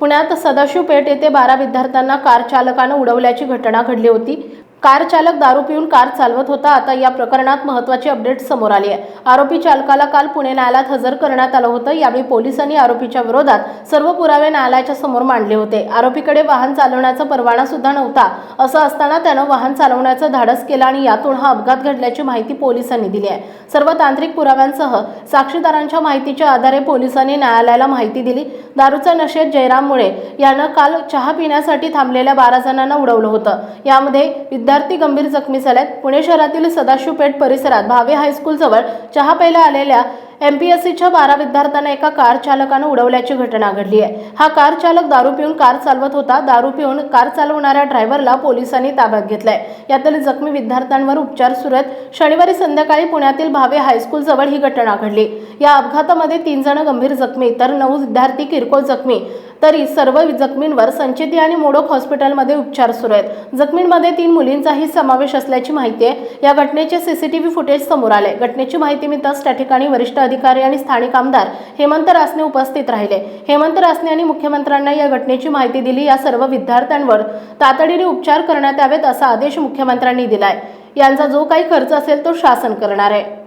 पुण्यात सदाशिव पेठ येथे बारा विद्यार्थ्यांना कार चालकानं उडवल्याची घटना घडली होती. कार चालक दारू पिऊन कार चालवत होता. आता या प्रकरणात महत्वाची अपडेट समोर आली आहे. आरोपी चालकाला काल पुणे न्यायालयात हजर करण्यात आलं होतं. यावेळी पोलिसांनी आरोपीच्या विरोधात सर्व पुरावे न्यायालयाच्या समोर मांडले होते. आरोपीकडे वाहन चालवण्याचा परवाना सुद्धा नव्हता. असं असताना त्यानं वाहन चालवण्याचं धाडस केलं आणि यातून हा अपघात घडल्याची माहिती पोलिसांनी दिली आहे. सर्व तांत्रिक पुराव्यांसह साक्षीदारांच्या माहितीच्या आधारे पोलिसांनी न्यायालयाला माहिती दिली. दारूचा नशेत जयराम मुळे यानं काल चहा पिण्यासाठी थांबलेल्या बारा जणांना उडवलं होतं. यामध्ये विद्यार्थी गंभीर जखमी झाल्यात. पुणे शहरातील सदाशिव पेठ परिसरात भावे हायस्कूलजवळ चहा प्यायला आलेल्या एम पी एस सीच्या बारा विद्यार्थ्यांना एका कार चालकानं उडवल्याची घटना घडली आहे. हा कार चालक दारू पिऊन कार चालवत होता. दारू पिऊन कार चालवणाऱ्या ड्रायव्हरला पोलिसांनी ताब्यात घेतलाय. यातील जखमी विद्यार्थ्यांवर उपचार सुरू आहेत. शनिवारी संध्याकाळी पुण्यातील भावे हायस्कूल जवळ ही घटना घडली. या अपघातामध्ये तीन जण गंभीर जखमी तर नऊ विद्यार्थी किरकोळ जखमी. तरी सर्व जखमींवर संचेती आणि मोडोक हॉस्पिटलमध्ये उपचार सुरू आहेत. जखमींमध्ये तीन मुलींचाही समावेश असल्याची माहिती आहे. या घटनेचे सीसीटीव्ही फुटेज समोर आले घटनेची माहिती मिळताच त्या ठिकाणी वरिष्ठ अधिकारी आणि स्थानिक आमदार हेमंत रासने उपस्थित राहिले. हेमंत रासने यांनी मुख्यमंत्र्यांना या घटनेची माहिती दिली. या सर्व विद्यार्थ्यांवर तातडीने उपचार करण्यात यावेत असा आदेश मुख्यमंत्र्यांनी दिलाय. यांचा जो काही खर्च असेल तो शासन करणार आहे.